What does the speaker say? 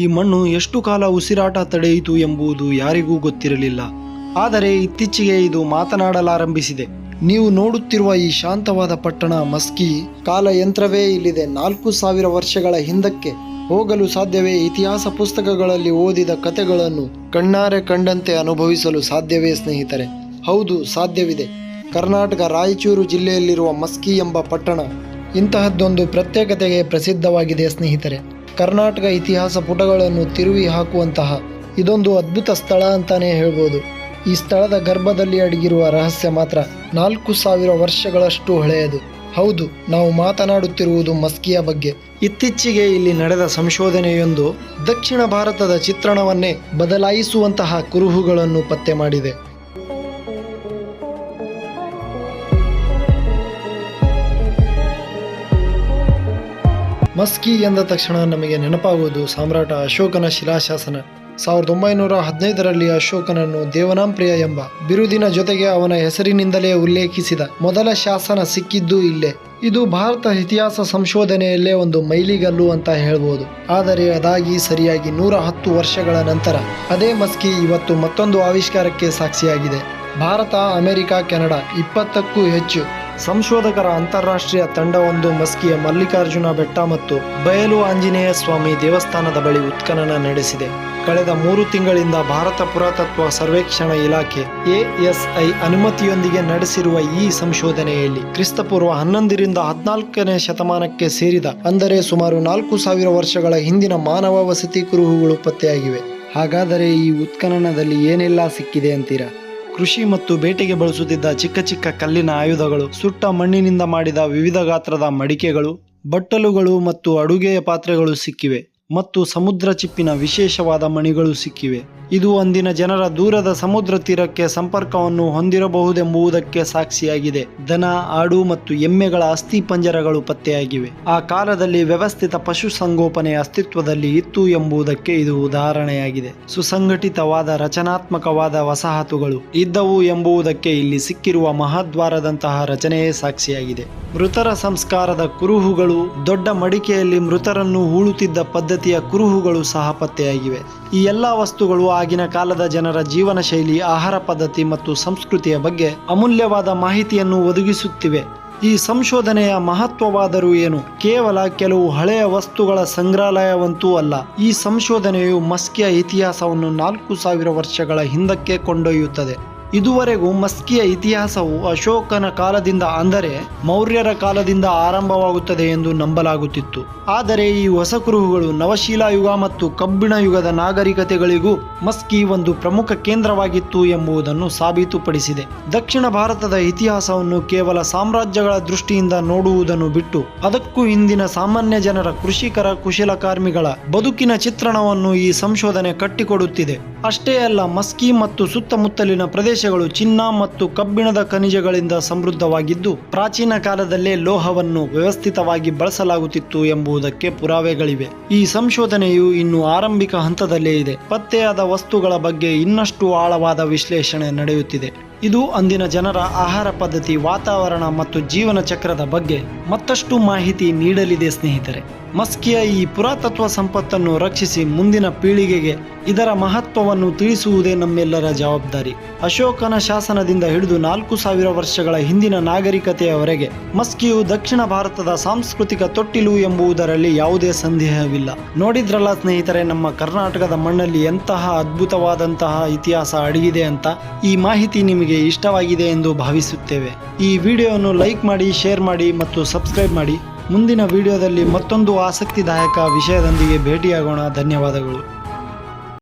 ಈ ಮಣ್ಣು ಎಷ್ಟು ಕಾಲ ಉಸಿರಾಟ ತಡೆಯಿತು ಎಂಬುದು ಯಾರಿಗೂ ಗೊತ್ತಿರಲಿಲ್ಲ. ಆದರೆ ಇತ್ತೀಚೆಗೆ ಇದು ಮಾತನಾಡಲಾರಂಭಿಸಿದೆ. ನೀವು ನೋಡುತ್ತಿರುವ ಈ ಶಾಂತವಾದ ಪಟ್ಟಣ ಮಸ್ಕಿ ಕಾಲಯಂತ್ರವೇ ಇಲ್ಲಿದೆ. ನಾಲ್ಕು ಸಾವಿರ ವರ್ಷಗಳ ಹಿಂದಕ್ಕೆ ಹೋಗಲು ಸಾಧ್ಯವೇ? ಇತಿಹಾಸ ಪುಸ್ತಕಗಳಲ್ಲಿ ಓದಿದ ಕಥೆಗಳನ್ನು ಕಣ್ಣಾರೆ ಕಂಡಂತೆ ಅನುಭವಿಸಲು ಸಾಧ್ಯವೇ ಸ್ನೇಹಿತರೆ? ಹೌದು, ಸಾಧ್ಯವಿದೆ. ಕರ್ನಾಟಕ ರಾಯಚೂರು ಜಿಲ್ಲೆಯಲ್ಲಿರುವ ಮಸ್ಕಿ ಎಂಬ ಪಟ್ಟಣ ಇಂತಹದ್ದೊಂದು ಪ್ರತ್ಯೇಕತೆಗೆ ಪ್ರಸಿದ್ಧವಾಗಿದೆ ಸ್ನೇಹಿತರೆ. ಕರ್ನಾಟಕ ಇತಿಹಾಸ ಪುಟಗಳನ್ನು ತಿರುವಿ ಹಾಕುವಂತಹ ಇದೊಂದು ಅದ್ಭುತ ಸ್ಥಳ ಅಂತಾನೆ ಹೇಳ್ಬೋದು. ಈ ಸ್ಥಳದ ಗರ್ಭದಲ್ಲಿ ಅಡಗಿರುವ ರಹಸ್ಯ ಮಾತ್ರ ನಾಲ್ಕು ಸಾವಿರ ವರ್ಷಗಳಷ್ಟು ಹಳೆಯದು. ಹೌದು, ನಾವು ಮಾತನಾಡುತ್ತಿರುವುದು ಮಸ್ಕಿಯ ಬಗ್ಗೆ. ಇತ್ತೀಚೆಗೆ ಇಲ್ಲಿ ನಡೆದ ಸಂಶೋಧನೆಯೊಂದು ದಕ್ಷಿಣ ಭಾರತದ ಚಿತ್ರಣವನ್ನೇ ಬದಲಾಯಿಸುವಂತಹ ಕುರುಹುಗಳನ್ನು ಪತ್ತೆ ಮಾಡಿದೆ. ಮಸ್ಕಿ ಎಂದ ತಕ್ಷಣ ನಮಗೆ ನೆನಪಾಗುವುದು ಸಾಮ್ರಾಟ ಅಶೋಕನ ಶಿಲಾಶಾಸನ. ಸಾವಿರದ ಒಂಬೈನೂರ ಹದಿನೈದರಲ್ಲಿ ಅಶೋಕನನ್ನು ದೇವನಾಂಪ್ರಿಯ ಎಂಬ ಬಿರುದಿನ ಜೊತೆಗೆ ಅವನ ಹೆಸರಿನಿಂದಲೇ ಉಲ್ಲೇಖಿಸಿದ ಮೊದಲ ಶಾಸನ ಸಿಕ್ಕಿದ್ದು ಇಲ್ಲೇ. ಇದು ಭಾರತ ಇತಿಹಾಸ ಸಂಶೋಧನೆಯಲ್ಲೇ ಒಂದು ಮೈಲಿಗಲ್ಲು ಅಂತ ಹೇಳಬಹುದು ಆದರೆ ಅದಾಗಿ ಸರಿಯಾಗಿ ನೂರ ಹತ್ತು ವರ್ಷಗಳ ನಂತರ ಅದೇ ಮಸ್ಕಿ ಇವತ್ತು ಮತ್ತೊಂದು ಆವಿಷ್ಕಾರಕ್ಕೆ ಸಾಕ್ಷಿಯಾಗಿದೆ. ಭಾರತ, ಅಮೆರಿಕ, ಕೆನಡಾ ಇಪ್ಪತ್ತಕ್ಕೂ ಹೆಚ್ಚು ಸಂಶೋಧಕರ ಅಂತಾರಾಷ್ಟ್ರೀಯ ತಂಡವೊಂದು ಮಸ್ಕಿಯ ಮಲ್ಲಿಕಾರ್ಜುನ ಬೆಟ್ಟ ಮತ್ತು ಬಯಲು ಆಂಜನೇಯ ಸ್ವಾಮಿ ದೇವಸ್ಥಾನದ ಬಳಿ ಉತ್ಖನನ ನಡೆಸಿದೆ. ಕಳೆದ ಮೂರು ತಿಂಗಳಿಂದ ಭಾರತ ಪುರಾತತ್ವ ಸರ್ವೇಕ್ಷಣಾ ಇಲಾಖೆ ಎಎಸ್ಐ ಅನುಮತಿಯೊಂದಿಗೆ ನಡೆಸಿರುವ ಈ ಸಂಶೋಧನೆಯಲ್ಲಿ ಕ್ರಿಸ್ತಪೂರ್ವ ಹನ್ನೊಂದರಿಂದ ಹದಿನಾಲ್ಕನೇ ಶತಮಾನಕ್ಕೆ ಸೇರಿದ, ಅಂದರೆ ಸುಮಾರು ನಾಲ್ಕು ಸಾವಿರ ವರ್ಷಗಳ ಹಿಂದಿನ ಮಾನವ ವಸತಿ ಕುರುಹುಗಳು ಪತ್ತೆಯಾಗಿವೆ. ಹಾಗಾದರೆ ಈ ಉತ್ಖನನದಲ್ಲಿ ಏನೆಲ್ಲ ಸಿಕ್ಕಿದೆ ಅಂತೀರಾ? ಕೃಷಿ ಮತ್ತು ಬೇಟೆಗೆ ಬಳಸುತ್ತಿದ್ದ ಚಿಕ್ಕ ಚಿಕ್ಕ ಕಲ್ಲಿನ ಆಯುಧಗಳು, ಸುಟ್ಟ ಮಣ್ಣಿನಿಂದ ಮಾಡಿದ ವಿವಿಧ ಗಾತ್ರದ ಮಡಿಕೆಗಳು, ಬಟ್ಟಲುಗಳು ಮತ್ತು ಅಡುಗೆಯ ಪಾತ್ರೆಗಳು ಸಿಕ್ಕಿವೆ ಮತ್ತು ಸಮುದ್ರ ಚಿಪ್ಪಿನ ವಿಶೇಷವಾದ ಮಣಿಗಳು ಸಿಕ್ಕಿವೆ. ಇದು ಅಂದಿನ ಜನರ ದೂರದ ಸಮುದ್ರ ತೀರಕ್ಕೆ ಸಂಪರ್ಕವನ್ನು ಹೊಂದಿರಬಹುದೆಂಬುದಕ್ಕೆ ಸಾಕ್ಷಿಯಾಗಿದೆ. ದನ, ಆಡು ಮತ್ತು ಎಮ್ಮೆಗಳ ಅಸ್ಥಿ ಪಂಜರಗಳು ಪತ್ತೆಯಾಗಿವೆ. ಆ ಕಾಲದಲ್ಲಿ ವ್ಯವಸ್ಥಿತ ಪಶುಸಂಗೋಪನೆ ಅಸ್ತಿತ್ವದಲ್ಲಿ ಇತ್ತು ಎಂಬುದಕ್ಕೆ ಇದು ಉದಾಹರಣೆಯಾಗಿದೆ. ಸುಸಂಘಟಿತವಾದ, ರಚನಾತ್ಮಕವಾದ ವಸಾಹತುಗಳು ಇದ್ದವು ಎಂಬುದಕ್ಕೆ ಇಲ್ಲಿ ಸಿಕ್ಕಿರುವ ಮಹಾದ್ವಾರದಂತಹ ರಚನೆಯೇ ಸಾಕ್ಷಿಯಾಗಿದೆ. ಮೃತರ ಸಂಸ್ಕಾರದ ಕುರುಹುಗಳು, ದೊಡ್ಡ ಮಡಿಕೆಯಲ್ಲಿ ಮೃತರನ್ನು ಹೂಳುತ್ತಿದ್ದ ಪದ್ಧತಿಯ ಕುರುಹುಗಳು ಸಹ ಪತ್ತೆಯಾಗಿವೆ. ಈ ಎಲ್ಲ ವಸ್ತುಗಳು ಆಗಿನ ಕಾಲದ ಜನರ ಜೀವನ ಶೈಲಿ, ಆಹಾರ ಪದ್ಧತಿ ಮತ್ತು ಸಂಸ್ಕೃತಿಯ ಬಗ್ಗೆ ಅಮೂಲ್ಯವಾದ ಮಾಹಿತಿಯನ್ನು ಒದಗಿಸುತ್ತಿವೆ. ಈ ಸಂಶೋಧನೆಯ ಮಹತ್ವವಾದರೂ ಏನು? ಕೇವಲ ಕೆಲವು ಹಳೆಯ ವಸ್ತುಗಳ ಸಂಗ್ರಹಾಲಯವಂತೂ ಅಲ್ಲ. ಈ ಸಂಶೋಧನೆಯು ಮಸ್ಕಿಯ ಇತಿಹಾಸವನ್ನು ನಾಲ್ಕು ಸಾವಿರ ವರ್ಷಗಳ ಹಿಂದಕ್ಕೆ ಕೊಂಡೊಯ್ಯುತ್ತದೆ. ಇದುವರೆಗೂ ಮಸ್ಕಿಯ ಇತಿಹಾಸವು ಅಶೋಕನ ಕಾಲದಿಂದ ಅಂದರೆ ಮೌರ್ಯರ ಕಾಲದಿಂದ ಆರಂಭವಾಗುತ್ತದೆ ಎಂದು ನಂಬಲಾಗುತ್ತಿತ್ತು. ಆದರೆ ಈ ಹೊಸ ಕುರುಹುಗಳು ನವಶೀಲಾಯುಗ ಮತ್ತು ಕಬ್ಬಿಣ ಯುಗದ ನಾಗರಿಕತೆಗಳಿಗೂ ಮಸ್ಕಿ ಒಂದು ಪ್ರಮುಖ ಕೇಂದ್ರವಾಗಿತ್ತು ಎಂಬುದನ್ನು ಸಾಬೀತುಪಡಿಸಿದೆ. ದಕ್ಷಿಣ ಭಾರತದ ಇತಿಹಾಸವನ್ನು ಕೇವಲ ಸಾಮ್ರಾಜ್ಯಗಳ ದೃಷ್ಟಿಯಿಂದ ನೋಡುವುದನ್ನು ಬಿಟ್ಟು ಅದಕ್ಕೂ ಹಿಂದಿನ ಸಾಮಾನ್ಯ ಜನರ ಕೃಷಿಕರ ಕುಶಲಕರ್ಮಿಗಳ ಬದುಕಿನ ಚಿತ್ರಣವನ್ನು ಈ ಸಂಶೋಧನೆ ಕಟ್ಟಿಕೊಡುತ್ತಿದೆ. ಅಷ್ಟೇ ಅಲ್ಲ, ಮಸ್ಕಿ ಮತ್ತು ಸುತ್ತಮುತ್ತಲಿನ ಪ್ರದೇಶಗಳು ಚಿನ್ನ ಮತ್ತು ಕಬ್ಬಿಣದ ಖನಿಜಗಳಿಂದ ಸಮೃದ್ಧವಾಗಿದ್ದು, ಪ್ರಾಚೀನ ಕಾಲದಲ್ಲೇ ಲೋಹವನ್ನು ವ್ಯವಸ್ಥಿತವಾಗಿ ಬಳಸಲಾಗುತ್ತಿತ್ತು ಎಂಬುದಕ್ಕೆ ಪುರಾವೆಗಳಿವೆ. ಈ ಸಂಶೋಧನೆಯು ಇನ್ನು ಆರಂಭಿಕ ಹಂತದಲ್ಲೇ ಇದೆ. ಪತ್ತೆಯಾದ ವಸ್ತುಗಳ ಬಗ್ಗೆ ಇನ್ನಷ್ಟು ಆಳವಾದ ವಿಶ್ಲೇಷಣೆ ನಡೆಯುತ್ತಿದೆ. ಇದು ಅಂದಿನ ಜನರ ಆಹಾರ ಪದ್ಧತಿ, ವಾತಾವರಣ ಮತ್ತು ಜೀವನ ಚಕ್ರದ ಬಗ್ಗೆ ಮತ್ತಷ್ಟು ಮಾಹಿತಿ ನೀಡಲಿದೆ ಸ್ನೇಹಿತರೆ. ಮಸ್ಕಿಯ ಈ ಪುರಾತತ್ವ ಸಂಪತ್ತನ್ನು ರಕ್ಷಿಸಿ ಮುಂದಿನ ಪೀಳಿಗೆಗೆ ಇದರ ಮಹತ್ವವನ್ನು ತಿಳಿಸುವುದೇ ನಮ್ಮೆಲ್ಲರ ಜವಾಬ್ದಾರಿ. ಅಶೋಕನ ಶಾಸನದಿಂದ ಹಿಡಿದು ನಾಲ್ಕು ಸಾವಿರ ವರ್ಷಗಳ ಹಿಂದಿನ ನಾಗರಿಕತೆಯವರೆಗೆ ಮಸ್ಕಿಯು ದಕ್ಷಿಣ ಭಾರತದ ಸಾಂಸ್ಕೃತಿಕ ತೊಟ್ಟಿಲು ಎಂಬುದರಲ್ಲಿ ಯಾವುದೇ ಸಂದೇಹವಿಲ್ಲ. ನೋಡಿದ್ರಲ್ಲ ಸ್ನೇಹಿತರೆ, ನಮ್ಮ ಕರ್ನಾಟಕದ ಮಣ್ಣಲ್ಲಿ ಎಂತಹ ಅದ್ಭುತವಾದಂತಹ ಇತಿಹಾಸ ಅಡಗಿದೆ ಅಂತ ಈ ಮಾಹಿತಿ ನಿಮಗೆ ಇಷ್ಟವಾಗಿದೆ ಎಂದು ಭಾವಿಸುತ್ತೇವೆ. ಈ ವಿಡಿಯೋವನ್ನು ಲೈಕ್ ಮಾಡಿ, ಶೇರ್ ಮಾಡಿ ಮತ್ತು ಸಬ್ಸ್ಕ್ರೈಬ್ ಮಾಡಿ. ಮುಂದಿನ ವಿಡಿಯೋದಲ್ಲಿ ಮತ್ತೊಂದು ಆಸಕ್ತಿದಾಯಕ ವಿಷಯದೊಂದಿಗೆ ಭೇಟಿಯಾಗೋಣ. ಧನ್ಯವಾದಗಳು.